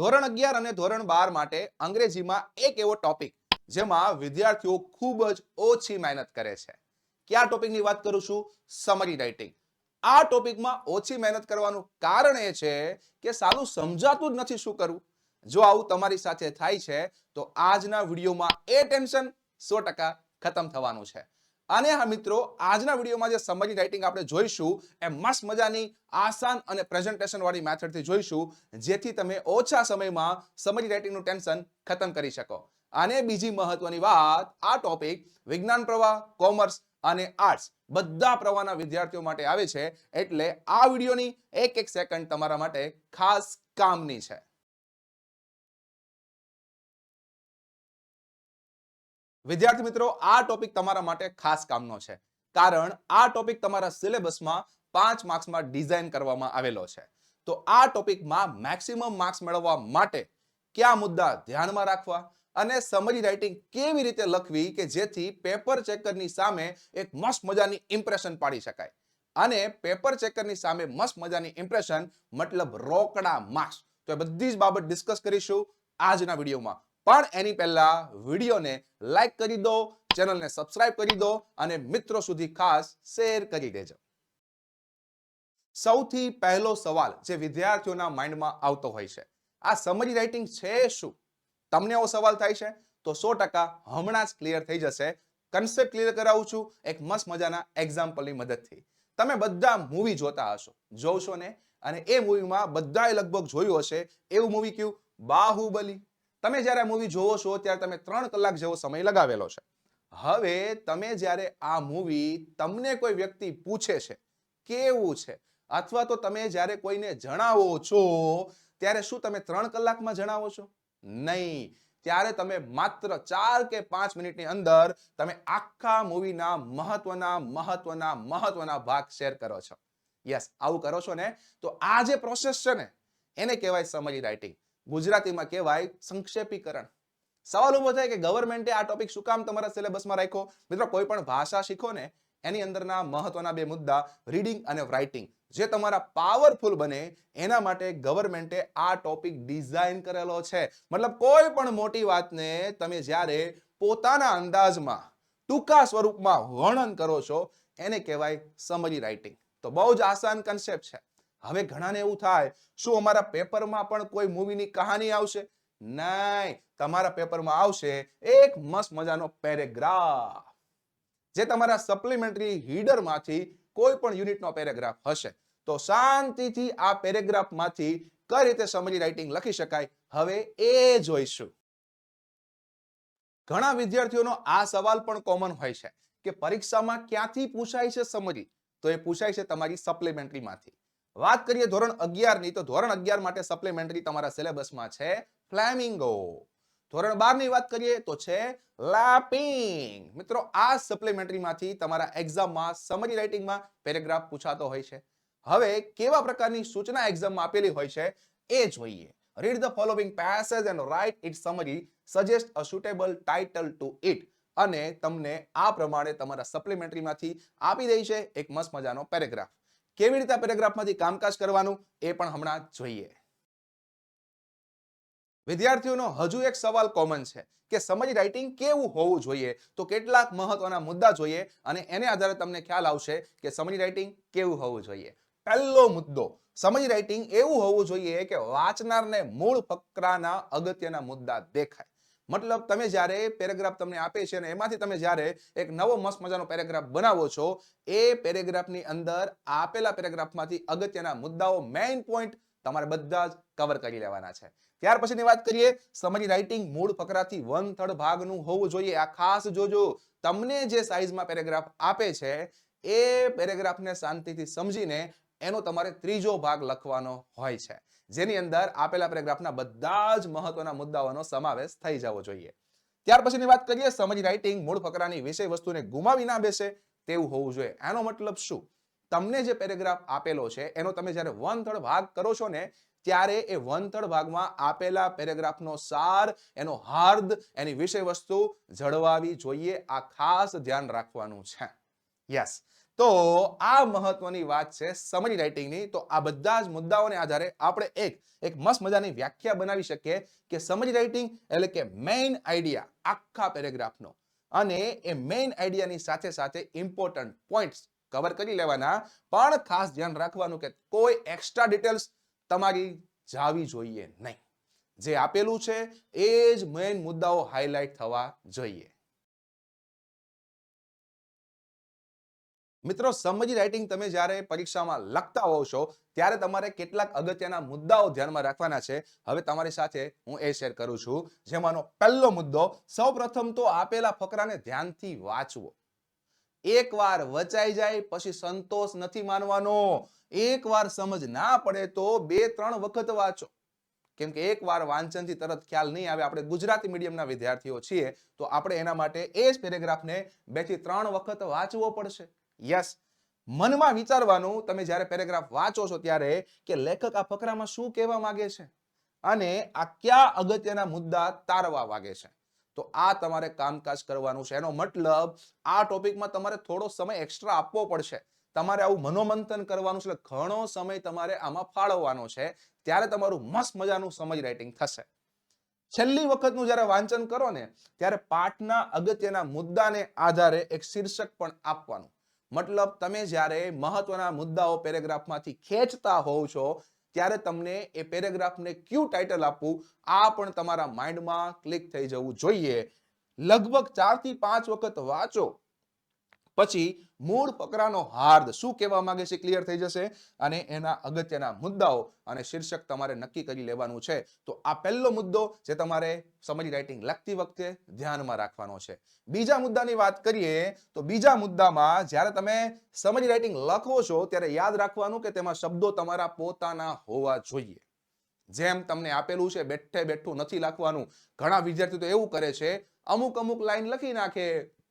ધોરણ અગિયાર અને ધોરણ બાર માટે અંગ્રેજીમાં એક એવો ટોપિક જેમાં વિદ્યાર્થીઓ ખૂબ જ ઓછી મહેનત કરે છે. કયા ટોપિકની વાત કરું છું? સમરી રાઇટિંગ આ ટોપિકમાં ઓછી મહેનત કરવાનું કારણ એ છે કે સાલું સમજાતું જ નથી શું કરવું. જો આવું તમારી સાથે થાય છે, તો આજના વિડીયોમાં એ ટેન્શન સો ટકા ખતમ થવાનું છે. અને હા મિત્રો, આજના વિડીયોમાં જે સમરી રાઇટિંગ આપણે જોઈશું, એ મસ્ત મજાની આસાન અને પ્રેઝન્ટેશન વાળી મેથડથી જોઈશું, જેથી તમે ઓછા સમયમાં સમરી રાઇટિંગનું ટેન્શન ખતમ કરી શકો. અને બીજી મહત્વની વાત, આ ટોપિક વિજ્ઞાન પ્રવાહ કોમર્સ અને આર્ટ્સ બધા પ્રવાહના વિદ્યાર્થીઓ માટે આવે છે, એટલે આ વિડીયોની એક એક સેકન્ડ તમારા માટે ખાસ કામની છે. વિદ્યાર્થી મિત્રો, આ ટોપિક તમારા માટે ખાસ કામનો છે. કારણ આ ટોપિક તમારા સિલેબસમાં પાંચ માર્ક્સમાં ડિઝાઇન કરવામાં આવેલો છે. તો આ ટોપિકમાં મેક્સિમમ માર્ક્સ મેળવવા માટે કયા મુદ્દા ધ્યાનમાં રાખવા અને સમરી રાઇટિંગ કેવી રીતે લખવી કે જેથી પેપર ચેકરની સામે એક મસ્ત મજાની ઇમ્પ્રેશન પાડી શકાય. અને પેપર ચેકરની સામે મસ્ત મજાની ઇમ્પ્રેશન મતલબ રોકડા માર્ક્સ તો એ બધી જ બાબત ડિસ્કસ કરીશું આજના વિડીયોમાં. પણ એની પહેલા વિડીયોને લાઈક કરી દો, ચેનલને સબસ્ક્રાઇબ કરી દો અને મિત્રો સુધી ખાસ શેર કરી દેજો. સૌથી પહેલો સવાલ જે વિદ્યાર્થીઓના માઇન્ડમાં આવતો હોય છે, આ સમરી રાઇટિંગ છે શું? તમને એવો સવાલ થાય છે? તો સો ટકા હમણાં જ ક્લિયર થઈ જશે. કન્સેપ્ટ ક્લિયર કરાવું છું, એક મસ્ત મજાના એક્ઝામ્પલની મદદથી. તમે બધા મૂવી જોતા હશો, જોશો ને? અને એ મૂવીમાં બધાએ લગભગ જોયું હશે, એવું મૂવી કયું? બાહુબલી. તમે જ્યારે મૂવી જોવો છો, ત્યારે તમે ત્રણ કલાક જેવો સમય લગાવેલો છે. હવે તમે જ્યારે આ મૂવી તમને કોઈ વ્યક્તિ પૂછે છે, કેવું છે? અથવા તો તમે જ્યારે કોઈને જણાવો છો, ત્યારે શું તમે ત્રણ કલાકમાં જણાવો છો? નહીં. ત્યારે તમે માત્ર ચાર કે પાંચ મિનિટની અંદર તમે આખા મૂવીના મહત્વના મહત્વના મહત્વના ભાગ શેર કરો છો. યસ આવું કરો છો ને? તો આ જે પ્રોસેસ છે ને, એને કહેવાય સમરી રાઇટિંગ ગુજરાતીમાં કહેવાય સંક્ષેપીકરણ. સવાલ ઊભો થાય કે ગવર્મેન્ટે આ ટોપિક શું કામ તમારા સિલેબસમાં રાખ્યો? મિત્રો, કોઈ પણ ભાષા શીખો ને એની અંદરના મહત્વના બે મુદ્દા રીડિંગ અને રાઇટિંગ જે તમારા પાવરફુલ બને, એના માટે ગવર્મેન્ટે આ ટોપિક ડિઝાઇન કરેલો છે. મતલબ કોઈ પણ મોટી વાતને તમે જ્યારે પોતાના અંદાજમાં, ટૂંકા સ્વરૂપમાં વર્ણન કરો છો, એને કહેવાય સમરી રાઇટિંગ તો બહુ જ આસાન કન્સેપ્ટ છે. હવે ઘણાને એવું થાય, શું અમારા પેપરમાં પણ કોઈ મૂવીની કહાની આવશે? નહીં, તમારા પેપરમાં આવશે એક મસ્ત મજાનો પેરેગ્રાફ, જે તમારા સપ્લિમેન્ટરી હીડરમાંથી કોઈ પણ યુનિટનો પેરેગ્રાફ હશે. તો શાંતિથી આ પેરેગ્રાફમાંથી કઈ રીતે સમરી રાઇટિંગ લખી શકાય, હવે એ જોઈશું. ઘણા વિદ્યાર્થીઓનો આ સવાલ પણ કોમન હોય છે, કે પરીક્ષામાં ક્યાંથી પૂછાય છે સમરી તો એ પૂછાય છે તમારી સપ્લિમેન્ટરીમાંથી વાત કરીએ ધોરણ અગિયારની તો ધોરણ અગિયાર માટે સપ્લિમેન્ટરી તમારા સિલેબસમાં છે ફ્લેમિંગો ધોરણ બારની વાત કરીએ તો છે લેપિંગ મિત્રો, આ સપ્લિમેન્ટરીમાંથી તમારા એક્ઝામમાં સમરી રાઇટિંગમાં પેરેગ્રાફ પૂછાતો હોય છે. હવે કેવા પ્રકારની સૂચના એક્ઝામમાં આપેલી હોય છે એ જોઈએ. Read the following passage and write it summary suggest a suitable title to it અને તમને આ પ્રમાણે તમારા સપ્લિમેન્ટરીમાંથી આપી દે છે એક મસ્ત મજાનો પેરેગ્રાફ કેવી રીતે પેરેગ્રાફમાંથી કામકાજ કરવાનું એ પણ હમણાં જોઈએ. વિદ્યાર્થીઓનો હજુ એક સવાલ કોમન છે કે સમજ રાઇટિંગ કેવું હોવું જોઈએ? તો કેટલાક મહત્વના મુદ્દા જોઈએ અને એને આધારે તમને ખ્યાલ આવશે કે સમજ રાઇટિંગ કેવું હોવું જોઈએ. પહેલો મુદ્દો, સમજ રાઇટિંગ એવું હોવું જોઈએ કે વાંચનારને મૂળ ફકરાના અગત્યના મુદ્દા દેખાય. મતલબ તમે જ્યારે પેરેગ્રાફ તમને આપે છે અને એમાંથી તમે જ્યારે એક નવો મસ્ત મજાનો પેરેગ્રાફ બનાવો છો, એ પેરેગ્રાફની અંદર આપેલા પેરેગ્રાફમાંથી અગત્યના મુદ્દાઓ મેઇન પોઈન્ટ તમારે બધા જ કવર કરી લેવાના છે. ત્યાર પછીની વાત કરીએ સમરી રાઇટિંગ મૂળ ફકરાથી વન થર્ડ ભાગનું હોવું જોઈએ. આ ખાસ જોજો. તમને જે સાઈઝમાં પેરેગ્રાફ આપે છે, એ પેરેગ્રાફને શાંતિથી સમજીને એનો તમારે ત્રીજો ભાગ લખવાનો હોય છે. જેની અંદર આપેલા પેરેગ્રાફના બધા જ મહત્વના મુદ્દાઓનો સમાવેશ થઈ જવો જોઈએ. ત્યાર પછીની વાત કરીએ, સમજ રાઇટિંગ મૂળ ફકરાની વિષય વસ્તુને ગુમાવી ના બેસે તેવું હોવું જોઈએ. એનો મતલબ શું? તમને જે પેરેગ્રાફ આપેલો છે, એનો તમે જ્યારે વન થર્ડ ભાગ કરો છો ને, ત્યારે એ વન થર્ડ ભાગમાં આપેલા પેરેગ્રાફનો સાર, એનો હાર્દ, એની વિષય વસ્તુ જળવાવી જોઈએ. આ ખાસ ધ્યાન રાખવાનું છે. યસ. તો આ મહત્વની વાત છે સમરી રાઇટિંગની તો આ બધા જ મુદ્દાઓને આધારે આપણે એક એક મસ્ત મજાની વ્યાખ્યા બનાવી શકીએ કે સમરી રાઇટિંગ એટલે કે મેઇન આઈડિયા આખા પેરેગ્રાફનો અને એ મેઇન આઈડિયાની સાથે સાથે ઇમ્પોર્ટન્ટ પોઈન્ટ્સ કવર કરી લેવાના. પણ ખાસ ધ્યાન રાખવાનું કે કોઈ એક્સ્ટ્રા ડિટેલ્સ તમારી જાવી જોઈએ નહીં. જે આપેલું છે એ જ મેઇન મુદ્દાઓ હાઇલાઇટ થવા જોઈએ. મિત્રો, સમજી રાઇટિંગ તમે જ્યારે પરીક્ષામાં લખતા હોવ છો, ત્યારે તમારે કેટલાક અગત્યના મુદ્દાઓ ધ્યાનમાં રાખવાના છે. હવે તમારી સાથે હું એ શેર કરું છું. જેમાંનો પહેલો મુદ્દો, સૌપ્રથમ તો આપેલા ફકરાને ધ્યાનથી વાંચવો. એકવાર વચાઈ જાય, પછી સંતોષ નથી માનવાનો. એકવાર સમજ ના પડે તો બે, ત્રણ વખત વાંચો. કેમ કે એકવાર વાંચનથી તરત ખ્યાલ નહીં આવે. આપણે ગુજરાતી મીડિયમના વિદ્યાર્થીઓ છીએ, તો આપણે એના માટે એ જ પેરેગ્રાફને બેથી ત્રણ વખત વાંચવો પડશે. યસ મનમાં વિચારવાનું, તમે જ્યારે પેરેગ્રાફ વાંચો છો ત્યારે કે લેખક આ ફકરામાં શું કહેવા માંગે છે અને આ કયા અગત્યના મુદ્દા તારવા માંગે છે? તો આ તમારે કામકાજ કરવાનું છે. એનો મતલબ આ ટોપિકમાં તમારે થોડો સમય એક્સ્ટ્રા આપવો પડશે. તમારે આવું મનોમંથન કરવાનું છે ઘણો સમય તમારે આમાં ફાળવવાનો છે. ત્યારે તમારું મસ્ત મજાનું સમજ રાઇટિંગ થશે. છેલ્લી વખતનું જ્યારે વાંચન કરો ને, ત્યારે પાઠના અગત્યના મુદ્દાને આધારે એક શીર્ષક પણ આપવાનું. મતલબ તમે જ્યારે મહત્વના મુદ્દાઓ પેરેગ્રાફમાંથી ખેંચતા હોવ છો, ત્યારે તમને એ પેરેગ્રાફને ક્યુ ટાઇટલ આપવું, આ પણ તમારા માઇન્ડમાં ક્લિક થઈ જવું જોઈએ. લગભગ ચારથી પાંચ વખત વાંચો. પછી મૂળ ફકરાનો હાર્દ શું કહેવા માંગે છે? ક્લિયર થઈ જશે. અને એના અગત્યના મુદ્દાઓ અને શીર્ષક તમારે નક્કી કરી લેવાનું છે. તો આ પહેલો મુદ્દો જે તમારે સમરી રાઇટિંગ લખતી વખતે ધ્યાનમાં રાખવાનો છે. બીજા મુદ્દાની વાત કરીએ તો બીજા મુદ્દામાં જ્યારે તમે સમરી રાઇટિંગ લખો છો ત્યારે યાદ રાખવાનું કે તેમાં શબ્દો તમારા પોતાના હોવા જોઈએ. જેમ તમને આપેલું છે, બેઠે બેઠું નથી લખવાનું. ઘણા વિદ્યાર્થીઓ તો એવું કરે છે, અમુક અમુક લાઈન લખી નાખે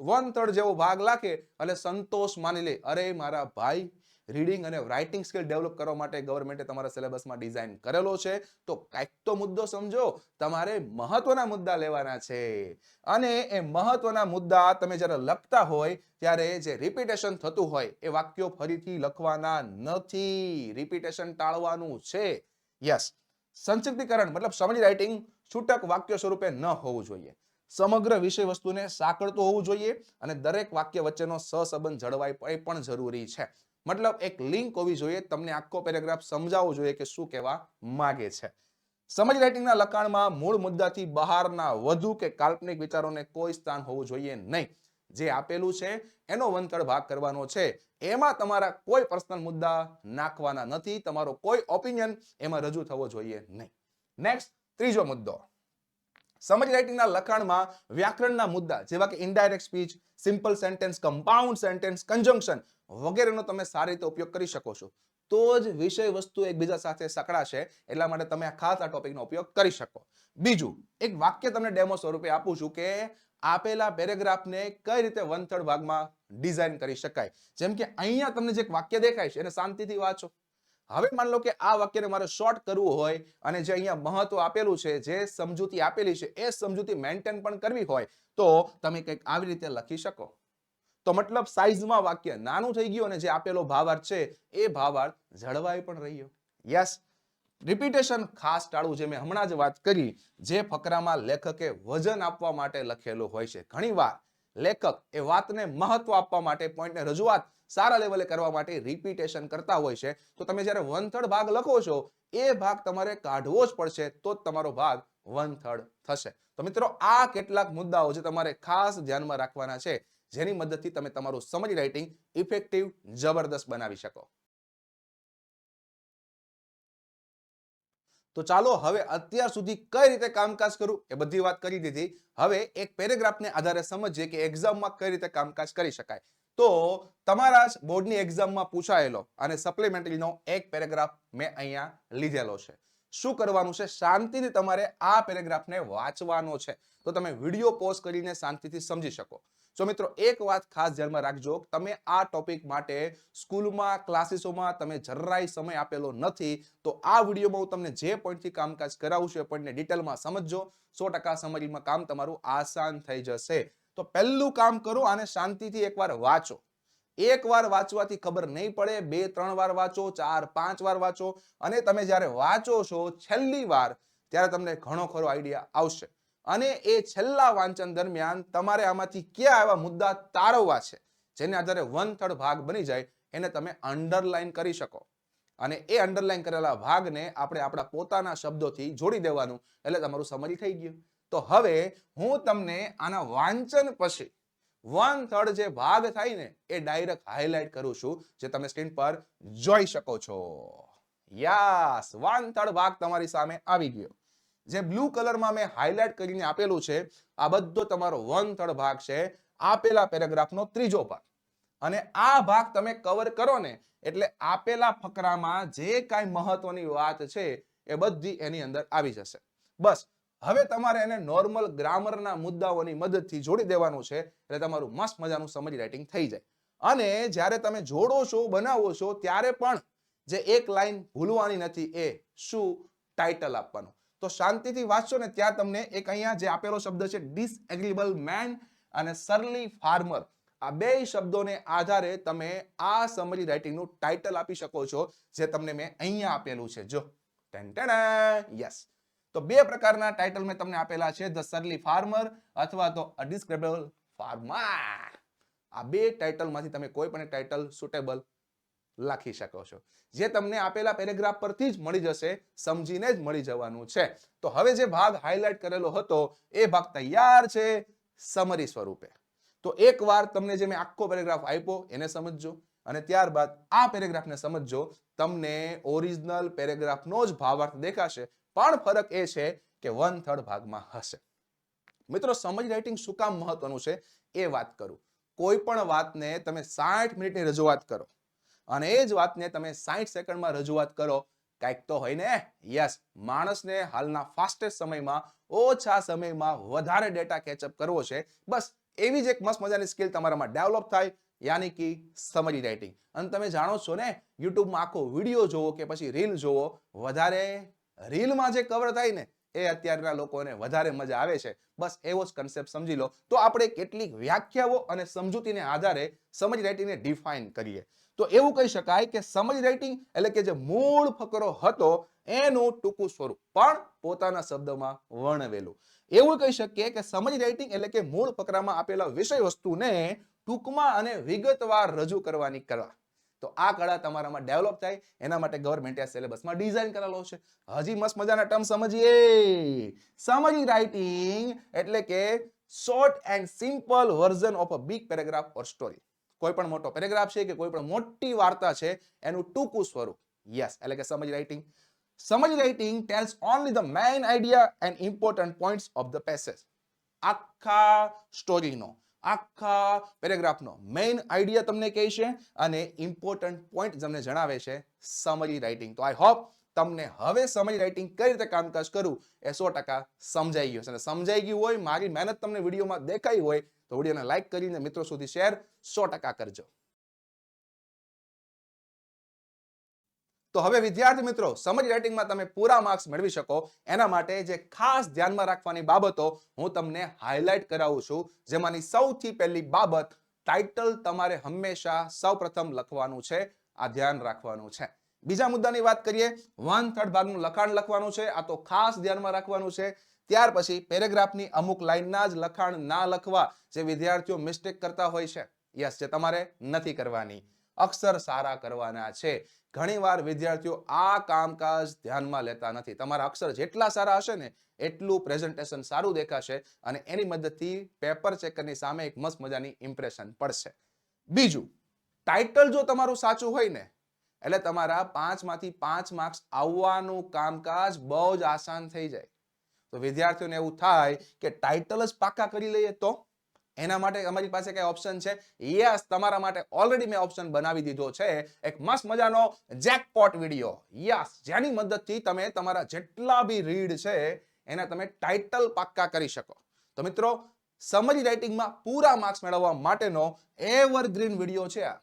વન થર્ડ જેવો ભાગ લાગે એટલે સંતોષ માની લે. અરે મારા ભાઈ રીડિંગ અને રાઇટિંગ સ્કિલ ડેવલપ કરવા માટે ગવર્મેન્ટે તમારા સિલેબસમાં ડિઝાઇન કરેલો છે. તો કાંઈક તો મુદ્દો સમજો. તમારે મહત્વના મુદ્દા લેવાના છે. અને એ મહત્વના મુદ્દા તમે જ્યારે લખતા હોય, ત્યારે જે રિપીટેશન થતું હોય, એ વાક્યો ફરીથી લખવાના નથી. રિપીટેશન ટાળવાનું છે. યસ સંક્ષિપ્તીકરણ, મતલબ સમરી રાઇટિંગ છૂટક વાક્ય સ્વરૂપે ન હોવું જોઈએ. સમગ્ર વિષય વસ્તુને સાંકળતું હોવું જોઈએ અને દરેક વાક્ય વચ્ચેનો સહસંબંધ જળવાય એ પણ જરૂરી છે. મતલબ એક લિંક હોવી જોઈએ, તમને આખો પેરેગ્રાફ સમજાવવો જોઈએ કે શું કહેવા માગે છે. સમજ રાઇટિંગના લખાણમાં મૂળ મુદ્દાથી બહારના વધુ કે કાલ્પનિક વિચારોને કોઈ સ્થાન હોવું જોઈએ નહીં. જે આપેલું છે, એનો વંતળ ભાગ કરવાનો છે. એમાં તમારા કોઈ પર્સનલ મુદ્દા નાખવાના નથી, તમારો કોઈ ઓપિનિયન એમાં રજૂ થવો જોઈએ નહીં. નેક્સ્ટ, ત્રીજો મુદ્દો. સમજ રાઇટિંગના લખાણમાં વ્યાકરણના મુદ્દા, જેવા કે indirect speech simple sentence compound sentence conjunction વગેરેનો તમે સારી રીતે ઉપયોગ કરી શકો છો. તો જ વિષય વસ્તુ એકબીજા સાથે સકળાશે, એટલા માટે તમે આ ખાસ આ ટોપિકનો ઉપયોગ કરી શકો. બીજું, એક વાક્ય તમને ડેમો સ્વરૂપે આપું છું કે આપેલા પેરેગ્રાફને કઈ રીતે વન થર્ડ ભાગમાં ડિઝાઇન કરી શકાય. જેમ કે અહીંયા તમને જે વાક્ય દેખાય છે, એને શાંતિથી વાંચો. હવે માન લો કે આ વાક્યને મારે શોર્ટ કરવું હોય અને જે અહીંયા મહત્વ આપેલું છે, જે સમજૂતી આપેલી છે, એ સમજૂતી મેન્ટેન પણ કરવી હોય, તો તમે કંઈક આવી રીતે લખી શકો. તો મતલબ સાઈઝમાં વાક્ય નાનું થઈ ગયું અને જે આપેલો ભાવાર્થ છે, એ ભાવાર્થ જળવાઈ પણ રહ્યો. યસ રિપીટેશન ખાસ ટાળવું જે મેં હમણાં જ વાત કરી, જે ફકરામાં લેખકે વજન આપવા માટે લખેલું હોય છે. ઘણીવાર લેખક એ વાતને મહત્વ આપવા માટે પોઈન્ટને રજૂઆત સારા લેવલે કરવા માટે રિપીટેશન કરતા હોય છે. તો તમે જ્યારે વન થર્ડ ભાગ લખો છો, એ ભાગ તમારે કાઢવો જ પડશે, તો જ તમારો ભાગ વન થર્ડ થશે. તો મિત્રો, આ કેટલાક મુદ્દાઓ જે તમારે ખાસ ધ્યાનમાં રાખવાના છે, જેની મદદથી તમે તમારું સમજ રાઇટિંગ ઇફેક્ટિવ જબરદસ્ત બનાવી શકો. તો ચાલો હવે અત્યાર સુધી કઈ રીતે કામકાજ કરું એ બધી વાત કરી દીધી. હવે એક પેરેગ્રાફને આધારે સમજીએ કે એક્ઝામમાં કઈ રીતે કામકાજ કરી શકાય. તો તમારા જ બોર્ડની એક્ઝામમાં પૂછાયેલો અને સપ્લિમેન્ટરીનો એક પેરેગ્રાફ મેં અહીંયા લીધેલો છે. શું કરવાનું છે? શાંતિથી તમારે આ પેરેગ્રાફને વાંચવાનો છે. તો તમે વીડિયો પોઝ કરીને શાંતિથી સમજી શકો. જો મિત્રો, એક વાત ખાસ ધ્યાનમાં રાખજો. તમે આ ટોપિક માટે સ્કૂલમાં, ક્લાસીસોમાં તમે જરાય સમય આપેલો નથી, તો આ વિડીયોમાં હું તમને જે પોઈન્ટથી કામકાજ કરાવું છું એ પોઈન્ટને ડિટેલમાં સમજજો. સો ટકા સમરીમાં કામ તમારું આસાન થઈ જશે. તો પહેલું કામ કરો અને શાંતિથી એકવાર વાંચો. એક વાર વાંચવાથી ખબર નહીં પડે, બે, ત્રણ વાર વાંચો, ચાર, પાંચ વાર વાંચો અને તમે જ્યારે વાંચો છો છેલ્લી વાર, ત્યારે તમને ઘણો ખરો આઈડિયા આવશે. અને એ છેલ્લા વાંચન દરમિયાન તમારે આમાંથી કયા એવા મુદ્દા તારવવા છે, જેને આધારે વન થર્ડ ભાગ બની જાય, એને તમે અંડરલાઈન કરી શકો. અને એ અંડરલાઈન કરેલા ભાગને આપણે આપણા પોતાના શબ્દોથી જોડી દેવાનું, એટલે તમારું સમજી થઈ ગયું. તો હવે હું તમને આના વાંચન પછી વન થર્ડ જે ભાગ થાય ને, એ ડાયરેક્ટ હાઇલાઇટ કરું છું, જે તમે સ્ક્રીન પર જોઈ શકો છો. યાસ વન થર્ડ ભાગ તમારી સામે આવી ગયો. જે બ્લુ કલરમાં મેં હાઇલાઇટ કરીને આપેલું છે, આ બધો તમારો વન થર્ડ ભાગ છે, આપેલા પેરેગ્રાફનો ત્રીજો ભાગ. અને આ ભાગ તમે કવર કરો ને, એટલે આપેલા ફકરામાં જે કાંઈ મહત્વની વાત છે, એ બધી એની અંદર આવી જશે. બસ, હવે તમારે એને નોર્મલ ગ્રામરના મુદ્દાઓની મદદથી જોડી દેવાનું છે, એટલે તમારું મસ્ત મજાનું સમજ રાઇટિંગ થઈ જાય. અને જ્યારે તમે જોડો છો, બનાવો છો, ત્યારે પણ જે એક લાઈન ભૂલવાની નથી, એ શું ટાઇટલ આપવાનું? તો શાંતિથી વાંચશો ને ત્યાં તમને એક અહીંયા જે આપેલો શબ્દ છે ડિસએગ્રીબલ મેન અને સરલી ફાર્મર આ બે શબ્દોને આધારે તમે આ સમરી રાઇટિંગનું ટાઇટલ આપી શકો છો, જે તમને મેં અહીંયા આપેલું છે. જો. યસ તો બે પ્રકારના ટાઇટલ મેં તમને આપેલા છે ધ સરલી ફાર્મર અથવા તો અડિસ્ક્રેબલ ફાર્મર આ બે ટાઇટલમાંથી તમે કોઈ પણ ટાઇટલ સુટેબલ લખી શકો છો. જે તમને આપેલા પેરેગ્રાફ પરથી જ મળી જશે, સમજીને જ મળી જવાનું છે. તો હવે જે ભાગ હાઇલાઇટ કરેલો હતો, એ ભાગ તૈયાર છે સમરી સ્વરૂપે. તો એકવાર તમને જે મેં આખો પેરેગ્રાફ આપ્યો, એને સમજજો. અને ત્યારબાદ આ પેરેગ્રાફને સમજજો, તમને ઓરિજિનલ પેરેગ્રાફનો જ ભાવાર્થ દેખાશે. પણ ફરક એ છે કે વન થર્ડ ભાગમાં હશે. મિત્રો સમજ રાઇટિંગ શું કામ મહત્વનું છે? એ વાત કરું. કોઈ પણ વાતને તમે સાઠ મિનિટની રજૂઆત કરો. અને એ જ વાતને તમે સાઠ સેકન્ડમાં રજૂઆત કરો, કાંઈક તો હોય ને? યસ, માણસને હાલના ફાસ્ટેસ્ટ સમયમાં, ઓછા સમયમાં વધારે ડેટા કેચઅપ કરવો છે. બસ, એવી જ એક મસ્ત મજાની સ્કિલ તમારામાં ડેવલપ થાય, યાની કે સમરી રાઇટિંગ અને તમે જાણો છો ને યુટ્યુબમાં આખો વીડિયો જોવો કે પછી રીલ જોવો, વધારે રીલમાં જે કવર થાય ને, એ અત્યારના લોકોને વધારે મજા આવે છે. બસ, એવો જ કન્સેપ્ટ સમજી લો. તો આપણે કેટલીક વ્યાખ્યાઓ અને સમજૂતીને આધારે સમજ રાઇટિંગને ડિફાઇન કરીએ. તો એવું કહી શકાય કે સમજ રાઇટિંગ એટલે કે જે મૂળ ફકરો હતો, એનું ટૂંકું સ્વરૂપ પણ પોતાના શબ્દમાં વર્ણવેલું. એવું કહી શકીએ કે સમજ રાઇટિંગ એટલે કે મૂળ ફકરામાં આપેલા વિષય વસ્તુને ટૂંકમાં અને વિગતવાર રજૂ કરવાની કળા. તો આ કળા તમારામાં ડેવલપ થાય, એના માટે ગવર્મેન્ટે સિલેબસમાં ડિઝાઇન કરેલો છે. હજી મસ્ત મજાના ટર્મ સમજીએ. સમજ રાઇટિંગ એટલે કે short and simple version of a big paragraph or story કોઈ પણ મોટો પેરેગ્રાફ છે કે કોઈ પણ મોટી વાર્તા છે, એનું ટૂંકું સ્વરૂપ. યસ એટલે કે summary writing summary writing tells only the main idea and important points of the passage આખા સ્ટોરીનો આખા પેરેગ્રાફનો મેઇન આઈડિયા તમને કહે છે અને ઇમ્પોર્ટન્ટ પોઈન્ટ તમને જણાવે છે સમરી રાઇટિંગ તો આઈ હોપ તમને હવે સમય રાઇટિંગ કઈ રીતે કામકાજ કરવું એ સો ટકા સમજાઈ ગયું છે. અને સમજાઈ ગયું હોય, મારી મહેનત તમને વિડીયોમાં દેખાઈ હોય, તો વિડીયોને લાઇક કરીને મિત્રો સુધી શેર સો ટકા કરજો. તો હવે વિદ્યાર્થી મિત્રો સમજ રાઇટિંગમાં તમે પૂરા માર્ક્સ મેળવી શકો. એના માટે જે ખાસ ધ્યાનમાં રાખવાની બાબતો હું તમને હાઇલાઇટ કરાવું છું. જેમાંની સૌથી પહેલી બાબત ટાઇટલ તમારે હંમેશા સૌપ્રથમ લખવાનું છે. આ ધ્યાન રાખવાનું છે. બીજા મુદ્દાની વાત કરીએ વન થર્ડ ભાગનું લખાણ લખવાનું છે, આ તો ખાસ ધ્યાનમાં રાખવાનું છે. ત્યાર પછી પેરેગ્રાફની અમુક લાઈનના જ લખાણ ના લખવા જે વિદ્યાર્થીઓ મિસ્ટેક કરતા હોય છે. યસ જે તમારે નથી કરવાની. અક્ષર સારા કરવાના છે. ઘણીવાર વિદ્યાર્થીઓ આ કામકાજ ધ્યાનમાં લેતા નથી. તમારા અક્ષર જેટલા સારા હશે ને, એટલું પ્રેઝન્ટેશન સારું દેખાશે અને એની મદદથી પેપર ચેકરની સામે એક મસ્ત મજાની ઇમ્પ્રેશન પડશે. બીજું ટાઇટલ જો તમારું સાચું હોય ને એટલે તમારા પાંચમાંથી પાંચ માર્ક્સ આવવાનું કામકાજ બહુ જ આસાન થઈ જાય. તો વિદ્યાર્થીઓને એવું થાય કે ટાઇટલ જ પાક્કા કરી લઈએ તો? એના માટે અમારી પાસે કઈ ઓપ્શન છે? યસ તમારા માટે ઓલરેડી મેં ઓપ્શન બનાવી દીધો છે. એક મસ્ત મજાનો જેકપોટ વીડિયો યસ જેની મદદથી તમે તમારા જેટલા બી રીડ છે, એના તમે ટાઇટલ પાક્કા કરી શકો. તો મિત્રો સમરી રાઇટિંગમાં પૂરા માર્ક્સ મેળવવા માટેનો એવરગ્રીન વીડિયો છે આ.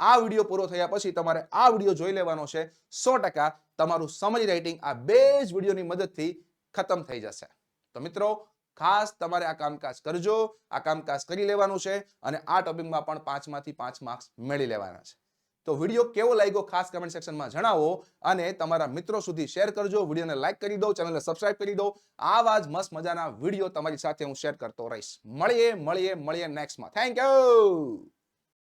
આ વીડિયો પૂરો થયા પછી તમારે આ વીડિયો જોઈ લેવાનો છે. સો ટકા તમારું સમજ રાઇટિંગ આ બે જ વિડીયોની મદદથી ખતમ થઈ જશે. તો મિત્રો, ખાસ તમારે આ કામકાજ કરજો. આ કામકાજ કરી લેવાનું છે અને આ ટોપિકમાં પણ પાંચમાંથી પાંચ માર્ક્સ મેળવી લેવાના છે. તો વીડિયો કેવો લાગ્યો ખાસ કમેન્ટ સેક્શનમાં જણાવો અને તમારા મિત્રો સુધી શેર કરજો. વિડીયોને લાઈક કરી દો ચેનલને સબસ્ક્રાઇબ કરી દો. આવા જ મસ્ત મજાના વીડિયો તમારી સાથે હું શેર કરતો રહીશ. મળીએ મળીએ મળીએ નેક્સ્ટમાં થેન્ક યુ